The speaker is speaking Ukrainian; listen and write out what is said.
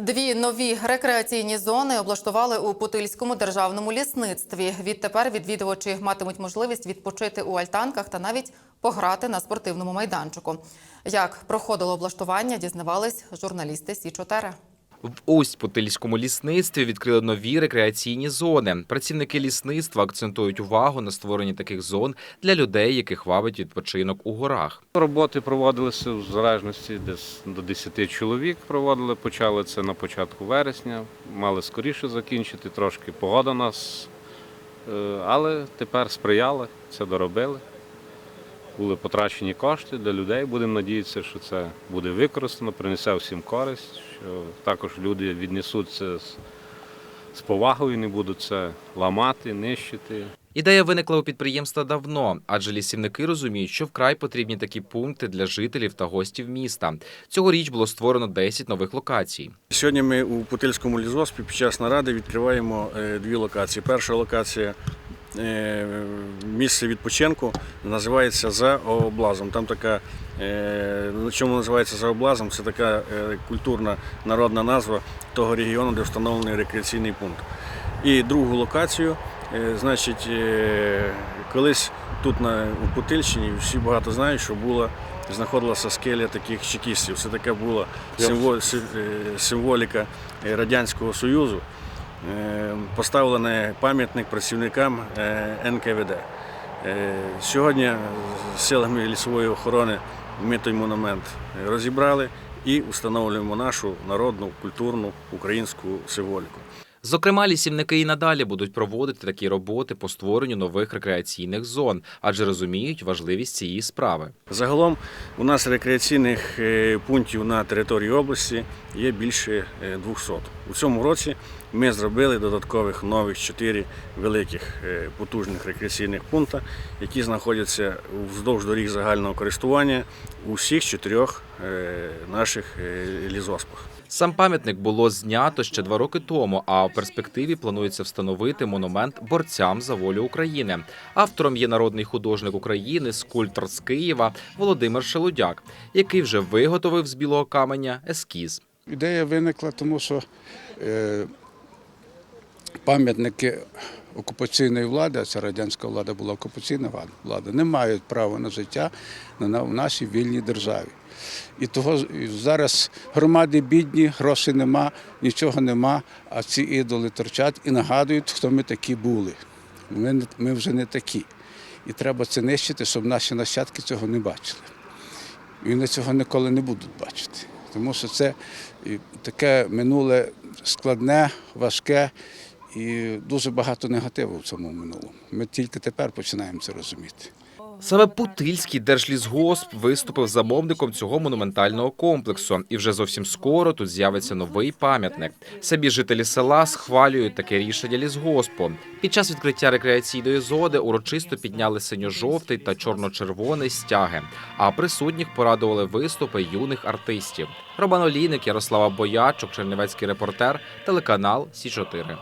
Дві нові рекреаційні зони облаштували у Путильському державному лісництві. Відтепер відвідувачі матимуть можливість відпочити у альтанках та навіть пограти на спортивному майданчику. Як проходило облаштування, дізнавались журналісти Сі 4 В Усть-Путильському лісництві відкрили нові рекреаційні зони. Працівники лісництва акцентують увагу на створенні таких зон для людей, яких вабить відпочинок у горах. Роботи проводилися в залежності десь до 10 чоловік. Проводили, почали це на початку вересня. Мали скоріше закінчити, трошки погода нас, е, але тепер сприяли, це доробили. Були потрачені кошти для людей. Будемо надіятися, що це буде використано, принесе всім користь, що також люди віднесуть це з, з повагою, не будуть це ламати, нищити. Ідея виникла у підприємства давно, адже лісівники розуміють, що вкрай потрібні такі пункти для жителів та гостів міста. Цьогоріч було створено 10 нових локацій. Сьогодні ми у Путильському лісгоспі під час наради відкриваємо е, дві локації. Перша локація місце відпочинку називається за облазом. Там така, е, на чому називається за облазом, це така е, культурна народна назва того регіону, де встановлений рекреаційний пункт. І другу локацію, е, значить, е, колись тут на Путильщині всі багато знають, що була знаходилася скеля таких чекістів. Це така була символ- е, символіка е, Радянського Союзу. Е, Поставлений пам'ятник працівникам е, НКВД. Е, Сьогодні з силами лісової охорони ми той монумент розібрали і встановлюємо нашу народну, культурну українську символіку. Зокрема, лісівники і надалі будуть проводити такі роботи по створенню нових рекреаційних зон, адже розуміють важливість цієї справи. Загалом у нас рекреаційних е, пунктів на території області є більше е, 200. У цьому році ми зробили додаткових нових чотири великих е, потужних рекреаційних пункти, які знаходяться вздовж доріг загального користування у всіх чотирьох е, наших лізоспах. Сам пам'ятник було знято ще два роки тому, а в перспективі планується встановити монумент борцям за волю України. Автором є народний художник України, скульптор з Києва Володимир Шелудяк, який вже виготовив з білого каменя ескіз. Ідея виникла, тому що е, пам'ятники окупаційної влади, а ця радянська влада була окупаційна влада, не мають права на життя в нашій вільній державі. І того і зараз громади бідні, грошей нема, нічого нема, а ці ідоли торчать і нагадують, хто ми такі були. Ми, ми вже не такі. І треба це нищити, щоб наші нащадки цього не бачили. І вони цього ніколи не будуть бачити. Тому що це таке минуле складне, важке і дуже багато негативу в цьому минулому. Ми тільки тепер починаємо це розуміти. Саме Путильський держлісгосп виступив замовником цього монументального комплексу, і вже зовсім скоро тут з'явиться новий пам'ятник. Самі жителі села схвалюють таке рішення лісгоспу. Під час відкриття рекреаційної зони урочисто підняли синьо-жовтий та чорно-червоний стяги. А присутніх порадували виступи юних артистів. Роман Олійник, Ярослава Боячук, Чернівецький репортер, телеканал Сі 4